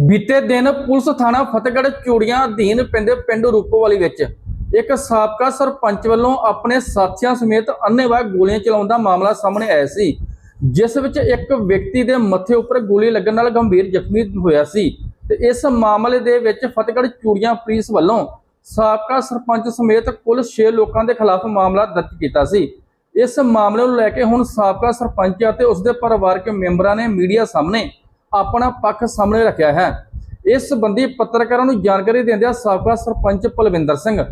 ਬੀਤੇ ਦਿਨ ਪੁਲਿਸ ਥਾਣਾ ਫਤਿਹਗੜ੍ਹ ਚੂੜੀਆਂ ਅਧੀਨ ਪਿੰਡ ਪਿੰਡ ਰੂਪੋਵਾਲੀ ਵਿੱਚ ਇੱਕ ਸਾਬਕਾ ਸਰਪੰਚ ਵੱਲੋਂ ਆਪਣੇ ਸਾਥੀਆਂ ਸਮੇਤ ਅੰਨ੍ਹੇਵਾਹ ਗੋਲੀਆਂ ਚਲਾਉਣ ਦਾ ਮਾਮਲਾ ਸਾਹਮਣੇ ਆਇਆ ਸੀ, ਜਿਸ ਵਿੱਚ ਇੱਕ ਵਿਅਕਤੀ ਦੇ ਮੱਥੇ ਉੱਪਰ ਗੋਲੀ ਲੱਗਣ ਨਾਲ ਗੰਭੀਰ ਜ਼ਖਮੀ ਹੋਇਆ ਸੀ ਤੇ ਇਸ ਮਾਮਲੇ ਦੇ ਵਿੱਚ ਫਤਿਹਗੜ੍ਹ ਚੂੜੀਆਂ ਪੁਲਿਸ ਵੱਲੋਂ ਸਾਬਕਾ ਸਰਪੰਚ ਸਮੇਤ ਕੁੱਲ 6 ਲੋਕਾਂ ਦੇ ਖਿਲਾਫ ਮਾਮਲਾ ਦਰਜ ਕੀਤਾ ਸੀ। ਇਸ ਮਾਮਲੇ ਨੂੰ ਲੈ ਕੇ ਹੁਣ ਸਾਬਕਾ ਸਰਪੰਚ ਅਤੇ ਉਸ ਦੇ ਪਰਿਵਾਰਕ ਮੈਂਬਰਾਂ ਨੇ ਮੀਡੀਆ ਸਾਹਮਣੇ ਆਪਣਾ ਪੱਖ ਸਾਹਮਣੇ ਰੱਖਿਆ ਹੈ। ਇਸ ਸੰਬੰਧੀ ਪੱਤਰਕਾਰਾਂ ਨੂੰ ਜਾਣਕਾਰੀ ਦਿੰਦਿਆਂ ਸਾਬਕਾ ਸਰਪੰਚ ਪਲਵਿੰਦਰ ਸਿੰਘ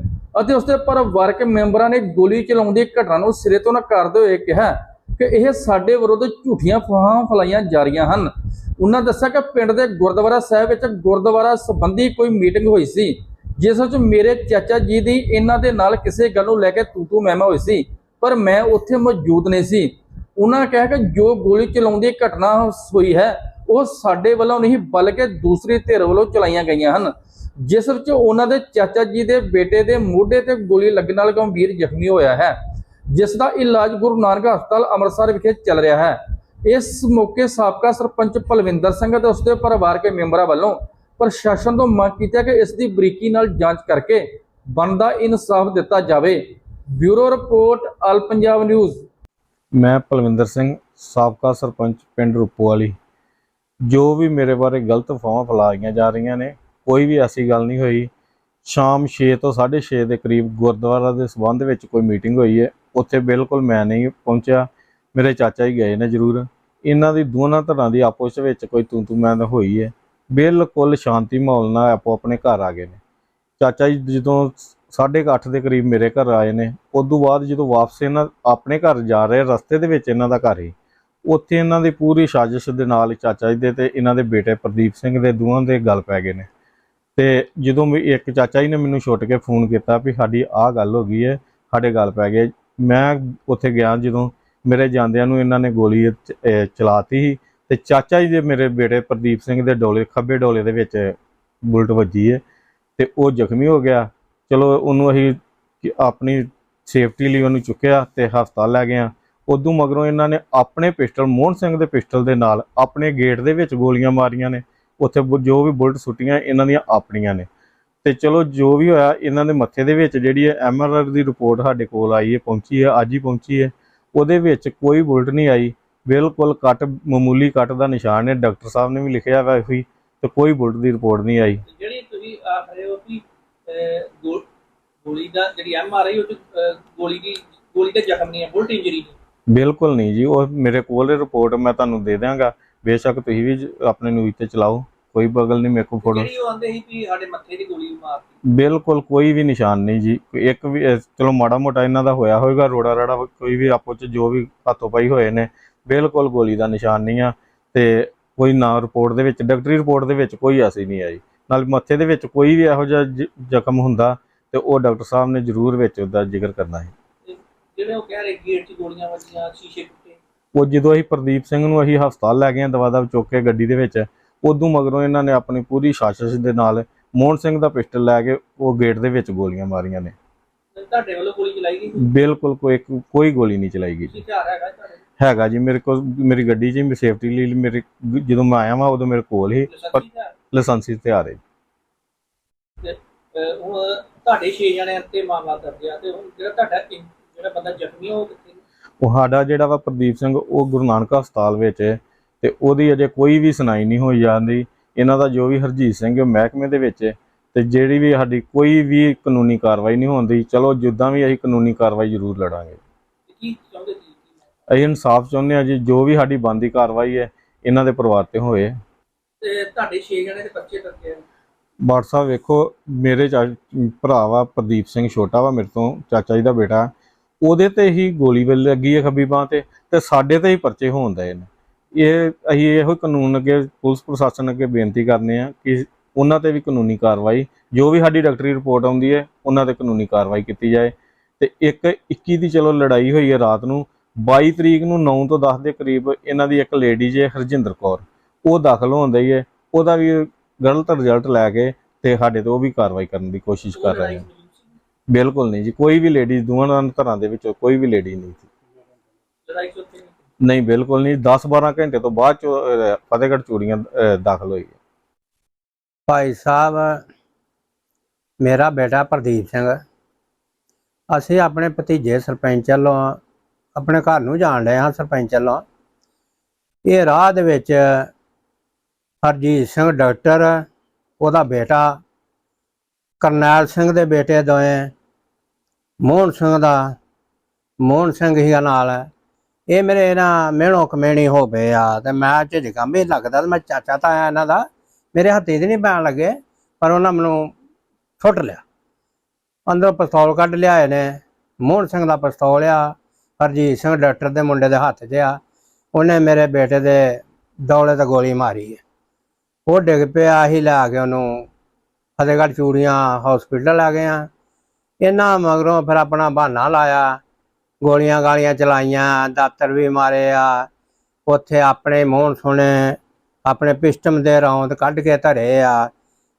ਅਤੇ ਉਸਦੇ ਪਰਿਵਾਰਕ ਮੈਂਬਰਾਂ ਨੇ ਗੋਲੀ ਚਲਾਉਣ ਦੀ ਘਟਨਾ ਨੂੰ ਸਿਰੇ ਤੋਂ ਨਕਾਰਦੇ ਹੋਏ ਕਿਹਾ ਕਿ ਇਹ ਸਾਡੇ ਵਿਰੁੱਧ ਝੂਠੀਆਂ ਫਵਾਹਾਂ ਫੈਲਾਈਆਂ ਜਾ ਰਹੀਆਂ ਹਨ। ਉਹਨਾਂ ਦੱਸਿਆ ਕਿ ਪਿੰਡ ਦੇ ਗੁਰਦੁਆਰਾ ਸਾਹਿਬ ਵਿੱਚ ਗੁਰਦੁਆਰਾ ਸੰਬੰਧੀ ਕੋਈ ਮੀਟਿੰਗ ਹੋਈ ਸੀ, ਜਿਸ ਵਿੱਚ ਮੇਰੇ ਚਾਚਾ ਜੀ ਦੀ ਇਹਨਾਂ ਦੇ ਨਾਲ ਕਿਸੇ ਗੱਲ ਨੂੰ ਲੈ ਕੇ ਤੂ ਤੂ ਮਹਿਮਾ ਹੋਈ ਸੀ, ਪਰ ਮੈਂ ਉੱਥੇ ਮੌਜੂਦ ਨਹੀਂ ਸੀ। ਉਹਨਾਂ ਕਿਹਾ ਕਿ ਜੋ ਗੋਲੀ ਚਲਾਉਣ ਦੀ ਘਟਨਾ ਹੋਈ ਹੈ ਉਹ ਸਾਡੇ ਵੱਲੋਂ ਨਹੀਂ, ਬਲਕਿ ਦੂਸਰੀ ਧਿਰ ਵੱਲੋਂ ਚਲਾਈਆਂ ਗਈਆਂ ਹਨ। ਜਿਸ ਵਿੱਚ ਉਹਨਾਂ ਦੇ ਚਾਚਾ ਜੀ ਦੇ ਬੇਟੇ ਦੇ ਮੋਢੇ ਤੇ ਗੋਲੀ ਲੱਗਣ ਨਾਲ ਗੰਭੀਰ ਜ਼ਖਮੀ ਹੋਇਆ ਹੈ, ਜਿਸ ਦਾ ਇਲਾਜ ਗੁਰੂ ਨਾਨਕ ਹਸਪਤਾਲ ਅੰਮ੍ਰਿਤਸਰ ਵਿਖੇ ਚੱਲ ਰਿਹਾ ਹੈ। ਇਸ ਮੌਕੇ ਸਾਬਕਾ ਸਰਪੰਚ ਭਲਵਿੰਦਰ ਸਿੰਘ ਅਤੇ ਉਸਦੇ ਪਰਿਵਾਰਕ ਮੈਂਬਰਾਂ ਵੱਲੋਂ ਪ੍ਰਸ਼ਾਸਨ ਤੋਂ ਮੰਗ ਕੀਤੀ ਕਿ ਇਸ ਦੀ ਬਰੀਕੀ ਨਾਲ ਜਾਂਚ ਕਰਕੇ ਬਣਦਾ ਇਨਸਾਫ ਦਿੱਤਾ ਜਾਵੇ। Bureau report all Punjab news. ਮੈਂ ਭਲਵਿੰਦਰ ਸਿੰਘ, ਸਾਬਕਾ ਸਰਪੰਚ ਪਿੰਡ ਰੂਪੋਵਾਲੀ ਜੋ ਵੀ ਮੇਰੇ ਬਾਰੇ ਗਲਤ ਅਫਵਾਹਾਂ ਫੈਲਾਈਆਂ ਜਾ ਰਹੀਆਂ ਨੇ, ਕੋਈ ਵੀ ਐਸੀ ਗੱਲ ਨਹੀਂ ਹੋਈ। ਸ਼ਾਮ 6 ਤੋਂ 6:30 ਦੇ ਕਰੀਬ ਗੁਰਦੁਆਰਾ ਦੇ ਸਬੰਧ ਵਿੱਚ ਕੋਈ ਮੀਟਿੰਗ ਹੋਈ ਹੈ। ਉੱਥੇ ਬਿਲਕੁਲ ਮੈਂ ਨਹੀਂ ਪਹੁੰਚਿਆ। ਮੇਰੇ ਚਾਚਾ ਹੀ ਗਏ ਨੇ ਜ਼ਰੂਰ। ਇਹਨਾਂ ਦੀ ਦੋਨਾਂ ਧਿਰਾਂ ਦੀ ਆਪਸ ਵਿੱਚ ਕੋਈ ਤੂੰ ਤੂੰ ਮੈਂ ਹੋਈ ਹੈ। ਬਿਲਕੁਲ ਸ਼ਾਂਤੀ ਮਾਹੌਲ ਨਾਲ ਆਪੋ ਆਪਣੇ ਘਰ ਆ ਗਏ ਨੇ। ਚਾਚਾ ਜੀ ਜਦੋਂ 8:30 ਦੇ ਕਰੀਬ ਮੇਰੇ ਘਰ ਆਏ ਨੇ, ਉਦੋਂ ਬਾਅਦ ਜਦੋਂ ਵਾਪਸ ਇਹਨਾਂ ਆਪਣੇ ਘਰ ਜਾ ਰਹੇ, ਰਸਤੇ ਦੇ ਵਿੱਚ ਇਹਨਾਂ ਦਾ ਘਰ ਹੀ। ਉੱਥੇ ਇਹਨਾਂ ਦੀ ਪੂਰੀ ਸਾਜ਼ਿਸ਼ ਦੇ ਨਾਲ ਚਾਚਾ ਜੀ ਦੇ ਤੇ ਇਹਨਾਂ ਦੇ ਬੇਟੇ ਪ੍ਰਦੀਪ ਸਿੰਘ ਦੇ ਦੋਵਾਂ ਦੇ ਗੱਲ ਪੈ ਗਏ ਨੇ। ਤੇ ਜਦੋਂ ਵੀ ਇੱਕ ਚਾਚਾ ਜੀ ਨੇ ਮੈਨੂੰ ਛੁੱਟ ਕੇ ਫੋਨ ਕੀਤਾ ਵੀ ਸਾਡੀ ਆਹ ਗੱਲ ਹੋ ਗਈ ਹੈ, ਸਾਡੇ ਗੱਲ ਪੈ ਗਏ। ਮੈਂ ਉੱਥੇ ਗਿਆ ਜਦੋਂ ਮੇਰੇ ਜਾਂਦਿਆਂ ਨੂੰ ਇਹਨਾਂ ਨੇ ਗੋਲੀ ਚਲਾਤੀ ਸੀ ਤੇ ਚਾਚਾ ਜੀ ਦੇ ਮੇਰੇ ਬੇਟੇ ਪ੍ਰਦੀਪ ਸਿੰਘ ਦੇ ਡੋਲੇ, ਖੱਬੇ ਡੋਲੇ ਦੇ ਵਿੱਚ ਬੁਲਟ ਵੱਜੀ ਹੈ ਤੇ ਉਹ ਜ਼ਖਮੀ ਹੋ ਗਿਆ। ਚਲੋ ਉਹਨੂੰ ਅਸੀਂ ਆਪਣੀ ਸੇਫਟੀ ਲਈ ਉਹਨੂੰ ਚੁੱਕਿਆ ਤੇ ਹਸਪਤਾਲ ਲੈ ਗਏ ਆ ਉਦੋਂ ਮਗਰੋਂ ਇਹਨਾਂ ਨੇ ਆਪਣੇ ਪਿਸਟਲ, ਮੋਹਨ ਸਿੰਘ ਦੇ ਪਿਸਟਲ ਦੇ ਨਾਲ ਆਪਣੇ ਗੇਟ ਦੇ ਵਿੱਚ ਗੋਲੀਆਂ ਮਾਰੀਆਂ ਨੇ। ਉੱਥੇ ਜੋ ਵੀ ਬੁਲਟ ਸੁੱਟੀਆਂ ਇਹਨਾਂ ਦੀਆਂ ਆਪਣੀਆਂ ਨੇ। ਤੇ ਚਲੋ ਜੋ ਵੀ ਹੋਇਆ, ਇਹਨਾਂ ਦੇ ਮੱਥੇ ਦੇ ਵਿੱਚ ਜਿਹੜੀ ਹੈ ਐਮਆਰਆਰ ਦੀ ਰਿਪੋਰਟ ਸਾਡੇ ਕੋਲ ਆਈ ਹੈ, ਪਹੁੰਚੀ ਹੈ, ਅੱਜ ਹੀ ਪਹੁੰਚੀ ਹੈ। ਉਹਦੇ ਵਿੱਚ ਕੋਈ ਬੁਲਟ ਨਹੀਂ ਆਈ। ਬਿਲਕੁਲ ਕੱਟ, ਮਾਮੂਲੀ ਕੱਟ ਦਾ ਨਿਸ਼ਾਨ ਹੈ। ਡਾਕਟਰ ਸਾਹਿਬ ਨੇ ਵੀ ਲਿਖਿਆ ਹੋਇਆ ਸੀ ਤੇ ਕੋਈ ਬੁਲਟ ਦੀ ਰਿਪੋਰਟ ਨਹੀਂ ਆਈ। ਜਿਹੜੀ ਤੁਸੀਂ ਆਖ ਰਹੇ ਹੋ ਕਿ ਗੋਲੀ ਦਾ ਜਿਹੜੀ ਐਮ ਉਹ ਗੋਲੀ ਦੀ, ਗੋਲੀ ਦਾ ਜ਼ਖਮ ਨਹੀਂ ਹੈ, ਬੁਲਟ ਇੰਜਰੀ ਬਿਲਕੁਲ ਨਹੀਂ ਜੀ ਉਹ ਮੇਰੇ ਕੋਲ ਰਿਪੋਰਟ ਮੈਂ ਤੁਹਾਨੂੰ ਦੇ ਦਿਆਂਗਾ। ਬੇਸ਼ੱਕ ਤੁਸੀਂ ਵੀ ਆਪਣੇ ਨਿਊਜ਼ ਤੇ ਚਲਾਓ ਕੋਈ ਬਗਲ ਨਹੀਂ ਮੇਰੇ ਕੋਲ ਫੋਟੋ। ਜਿਹੜੀ ਉਹ ਆਂਦੇ ਸੀ ਕਿ ਸਾਡੇ ਮੱਥੇ ਦੀ ਗੋਲੀ ਮਾਰਤੀ। ਬਿਲਕੁਲ ਕੋਈ ਵੀ ਨਿਸ਼ਾਨ ਨਹੀਂ ਜੀ ਇੱਕ ਵੀ ਚਲੋ ਮਾੜਾ ਮੋਟਾ ਇਹਨਾਂ ਦਾ ਹੋਇਆ ਹੋਵੇਗਾ ਰੋੜਾ ਰਾੜਾ ਕੋਈ ਵੀ ਆਪੋ ਚ ਜੋ ਵੀ ਹੱਥੋਂ ਪਾਈ ਹੋਏ ਨੇ ਬਿਲਕੁਲ ਗੋਲੀ ਦਾ ਨਿਸ਼ਾਨ ਨਹੀਂ ਆ। ਤੇ ਕੋਈ ਨਾ ਰਿਪੋਰਟ ਦੇ ਵਿੱਚ ਡਾਕਟਰੀ ਰਿਪੋਰਟ ਦੇ ਵਿੱਚ ਕੋਈ ਐਸੀ ਨਹੀਂ ਆਈ ਨਾਲ ਮੱਥੇ ਦੇ ਵਿੱਚ ਕੋਈ ਵੀ ਇਹੋ ਜਿਹਾ ਜ਼ਖਮ ਹੁੰਦਾ ਤੇ ਉਹ ਡਾਕਟਰ ਸਾਹਿਬ ਨੇ ਜ਼ਰੂਰ ਵਿੱਚ ਉਹਦਾ ਜ਼ਿਕਰ ਕਰਨਾ ਹੈ। ਜਿਹੜੇ ਉਹ ਕਹਿ ਰਹੇ ਗੇਟ 'ਚ ਗੋਲੀਆਂ ਵੱਜੀਆਂ ਸ਼ੀਸ਼ੇ ਟੁੱਟੇ। ਉਹ ਜਦੋਂ ਅਸੀਂ ਪ੍ਰਦੀਪ ਸਿੰਘ ਨੂੰ ਅਸੀਂ ਹਸਪਤਾਲ ਲੈ ਗਏ ਹਾਂ ਦਵਾ ਦਵ ਚੁੱਕ ਕੇ ਗੱਡੀ ਦੇ ਵਿੱਚ ਉਦੋਂ ਮਗਰੋਂ ਇਹਨਾਂ ਨੇ ਆਪਣੀ ਪੂਰੀ ਸਾਜ਼ਿਸ਼ ਦੇ ਨਾਲ ਮੋਹਨ ਸਿੰਘ ਦਾ ਪਿਸਟਲ ਲੈ ਕੇ ਉਹ ਗੇਟ ਦੇ ਵਿੱਚ ਗੋਲੀਆਂ ਮਾਰੀਆਂ ਨੇ। ਤੇ ਤੁਹਾਡੇ ਵੱਲੋਂ ਗੋਲੀ ਚਲਾਈ ਗਈ ਬਿਲਕੁਲ ਕੋਈ ਕੋਈ ਗੋਲੀ ਨਹੀਂ ਚਲਾਈ ਗਈ ਹਥਿਆਰ ਹੈਗਾ ਤੁਹਾਡੇ? ਹੈਗਾ ਜੀ ਮੇਰੇ ਕੋਲ ਮੇਰੀ ਗੱਡੀ 'ਚ ਹੀ ਸੇਫਟੀ ਲਈ ਮੇਰੇ ਜਦੋਂ ਮੈਂ ਆਇਆ ਵਾਂ ਉਦੋਂ ਮੇਰੇ ਕੋਲ ਹੀ ਲਾਇਸੈਂਸੀ ਹਥਿਆਰ ਅਹ, ਹੁਣ ਤੁਹਾਡੇ 6 ਜਣਿਆਂ ਤੇ ਮਾਮਲਾ ਦਰਜ ਆ ਤੇ ਹੁਣ ਜਿਹੜਾ ਤੁਹਾਡਾ ਜਿਹੜਾ ਬੰਦਾ ਜ਼ਖਮੀ ਆ ਉਹ ਕਿੱਥੇ ਨੇ? ਉਹ ਸਾਡਾ ਜਿਹੜਾ ਵਾ ਪ੍ਰਦੀਪ ਸਿੰਘ ਉਹ ਗੁਰੂ ਨਾਨਕ ਹਸਪਤਾਲ ਵਿੱਚ ਹੈ ਤੇ ਉਹਦੀ ਅਜੇ ਕੋਈ ਵੀ ਸੁਣਾਈ ਨਹੀਂ ਹੋਈ ਜਾਂਦੀ। ਇਹਨਾਂ ਦਾ ਜੋ ਵੀ ਹਰਜੀਤ ਸਿੰਘ ਉਹ ਮਹਿਕਮੇ ਦੇ ਵਿੱਚ ਹੈ ਤੇ ਜਿਹੜੀ ਵੀ ਸਾਡੀ ਕੋਈ ਵੀ ਕਾਨੂੰਨੀ ਕਾਰਵਾਈ ਨਹੀਂ ਹੁੰਦੀ ਚਲੋ ਜਿੱਦਾਂ ਵੀ ਅਸੀਂ ਕਾਨੂੰਨੀ ਕਾਰਵਾਈ ਜ਼ਰੂਰ ਲੜਾਂਗੇ। ਕੀ ਚਾਹੁੰਦੇ ਅਸੀਂ ਇਨਸਾਫ ਚਾਹੁੰਦੇ ਹਾਂ ਜੀ ਜੋ ਵੀ ਸਾਡੀ ਬੰਦੀ ਕਾਰਵਾਈ ਹੈ ਇਹਨਾਂ ਦੇ ਪਰਿਵਾਰ ਤੇ ਹੋਏ। ਤੇ ਤੁਹਾਡੇ 6 ਜਣੇ ਦੇ ਬੱਚੇ ਦਰਜ ਆ। WhatsApp ਵੇਖੋ ਮੇਰੇ ਭਰਾ ਵਾ ਪ੍ਰਦੀਪ ਸਿੰਘ ਛੋਟਾ ਵਾ ਮੇਰੇ ਤੋਂ ਚਾਚਾ ਜੀ ਦਾ ਬੇਟਾ। ਉਹਦੇ ਤੇ ਹੀ ਗੋਲੀ ਵੱਲ ਲੱਗੀ ਹੈ ਖੱਬੀ ਬਾਹ ਤੇ ਤੇ ਸਾਡੇ ਤੇ ਹੀ ਪਰਚੇ ਹੋਣ ਦੇ ਨੇ। ਇਹ ਅਸੀਂ ਇਹੋ ਕਾਨੂੰਨ ਅੱਗੇ ਪੁਲਿਸ ਪ੍ਰਸ਼ਾਸਨ ਅੱਗੇ ਬੇਨਤੀ ਕਰਨੇ ਆ ਕਿ ਉਹਨਾਂ ਤੇ ਵੀ ਕਾਨੂੰਨੀ ਕਾਰਵਾਈ, ਜੋ ਵੀ ਸਾਡੀ ਡਾਕਟਰੀ ਰਿਪੋਰਟ ਆਉਂਦੀ ਹੈ, ਉਹਨਾਂ ਤੇ ਕਾਨੂੰਨੀ ਕਾਰਵਾਈ ਕੀਤੀ ਜਾਏ। ਤੇ ਇੱਕ 21 ਦੀ ਚਲੋ ਲੜਾਈ ਹੋਈ ਹੈ ਰਾਤ ਨੂੰ 22 ਤਰੀਕ ਨੂੰ 9 ਤੋਂ 10 ਦੇ ਕਰੀਬ ਇਹਨਾਂ ਦੀ ਇੱਕ ਲੇਡੀ ਜੇ ਹਰਜਿੰਦਰ ਕੌਰ, ਉਹ ਦਾਖਲ ਹੋਣ ਦਈ ਹੈ। ਉਹਦਾ ਵੀ ਗਲਤ ਰਿਜ਼ਲਟ ਲੈ ਕੇ ਤੇ ਸਾਡੇ ਤੇ ਉਹ ਵੀ ਕਾਰਵਾਈ ਕਰਨ ਦੀ ਕੋਸ਼ਿਸ਼ ਕਰ ਰਹੇ ਹਾਂ ਬਿਲਕੁਲ ਨਹੀਂ ਜੀ, ਕੋਈ ਵੀ ਲੇਡੀਜ਼ ਦੋਵਾਂ ਘਰਾਂ ਦੇ ਵਿੱਚ ਕੋਈ ਵੀ ਲੇਡੀ ਨਹੀਂ ਸੀ। ਲੜਾਈ ਚ ਨਹੀਂ, ਬਿਲਕੁਲ ਨਹੀਂ 10 12 ਘੰਟੇ ਤੋਂ ਬਾਅਦ ਚ ਫਤਿਹਗੜ੍ਹ ਚੂੜੀਆਂ ਦਾਖਲ ਹੋਈ ਭਾਈ ਸਾਹਿਬ, ਮੇਰਾ ਬੇਟਾ ਪ੍ਰਦੀਪ ਸਿੰਘ ਅਸੀਂ ਆਪਣੇ ਭਤੀਜੇ ਸਰਪੰਚ ਵੱਲੋਂ, ਆਪਣੇ ਘਰ ਨੂੰ ਜਾਣ ਰਹੇ ਹਾਂ ਸਰਪੰਚ ਵੱਲੋਂ। ਇਹ ਰਾਹ ਦੇ ਵਿੱਚ ਹਰਜੀਤ ਸਿੰਘ ਡਾਕਟਰ, ਉਹਦਾ ਬੇਟਾ, ਕਰਨੈਲ ਸਿੰਘ ਦੇ ਬੇਟੇ ਦੋਏ ਮੋਹਨ ਸਿੰਘ ਦਾ, ਮੋਹਨ ਸਿੰਘ ਹੀ ਨਾਲ। ਇਹ ਮੇਰੇ ਨਾ ਮਿਹਣੋ ਕਮੇਣੀ ਹੋ ਪਏ ਆ ਤੇ ਮੈਂ ਝਿਜਕਾਂ ਵੀ ਲੱਗਦਾ ਤੇ ਮੈਂ ਚਾਚਾ ਤਾਂ ਆਇਆ ਇਹਨਾਂ ਦਾ, ਮੇਰੇ ਹੱਥੇ ਤੇ ਨਹੀਂ ਪੈਣ ਲੱਗੇ, ਪਰ ਉਹਨਾਂ ਮੈਨੂੰ ਛੁੱਟ ਲਿਆ। ਅੰਦਰੋਂ ਪਿਸਤੌਲ ਕੱਢ ਲਿਆਏ ਨੇ, ਮੋਹਨ ਸਿੰਘ ਦਾ ਪਿਸਤੌਲ ਆ, ਹਰਜੀਤ ਸਿੰਘ ਡਾਕਟਰ ਦੇ ਮੁੰਡੇ ਦੇ ਹੱਥ 'ਚ ਆ, ਉਹਨੇ ਮੇਰੇ ਬੇਟੇ ਦੇ ਦੌਲੇ ਤੇ ਗੋਲੀ ਮਾਰੀ ਹੈ ਉਹ ਡਿੱਗ ਪਿਆ ਹੀ ਲੈ ਕੇ ਉਹਨੂੰ ਫਤਿਹਗੜ੍ਹ ਚੂੜੀਆਂ ਹਸਪੀਟਲ ਆ ਗਏ ਆ। ਇਹਨਾਂ ਮਗਰੋਂ ਫਿਰ ਆਪਣਾ ਬਹਾਨਾ ਲਾਇਆ, ਗੋਲੀਆਂ ਗਾਲੀਆਂ ਚਲਾਈਆਂ, ਦਾਤਰ ਵੀ ਮਾਰੇ ਆ। ਉੱਥੇ ਆਪਣੇ ਮੋਹਨ ਸੁਣੇ, ਆਪਣੇ ਪਿਸਟਮ ਦੇ ਰੌਂਦ ਕੱਢ ਕੇ ਧਰੇ ਆ।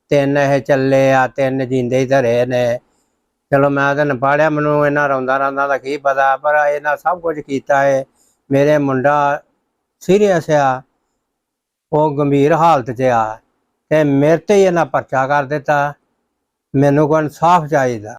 ਤਿੰਨ ਇਹ ਚੱਲੇ ਆ, ਤਿੰਨ ਜਿੰਦੇ ਹੀ ਧਰੇ ਨੇ। ਚਲੋ ਮੈਂ ਤਾਂ ਪੜਿਆ ਮੈਨੂੰ ਇਹਨਾਂ ਰੌਂਦਾ ਰੌਂਦਾ ਦਾ ਕੀ ਪਤਾ, ਪਰ ਇਹਨਾਂ ਸਭ ਕੁਝ ਕੀਤਾ ਏ। ਮੇਰੇ ਮੁੰਡਾ ਸੀਰੀਅਸ ਆ। ਉਹ ਗੰਭੀਰ ਹਾਲਤ 'ਚ ਆ ਤੇ ਮੇਰੇ ਤੇ ਇਹਨਾਂ ਪਰਚਾ ਕਰ ਦਿੱਤਾ। ਮੈਨੂੰ ਕੋਈ ਇਨਸਾਫ ਚਾਹੀਦਾ।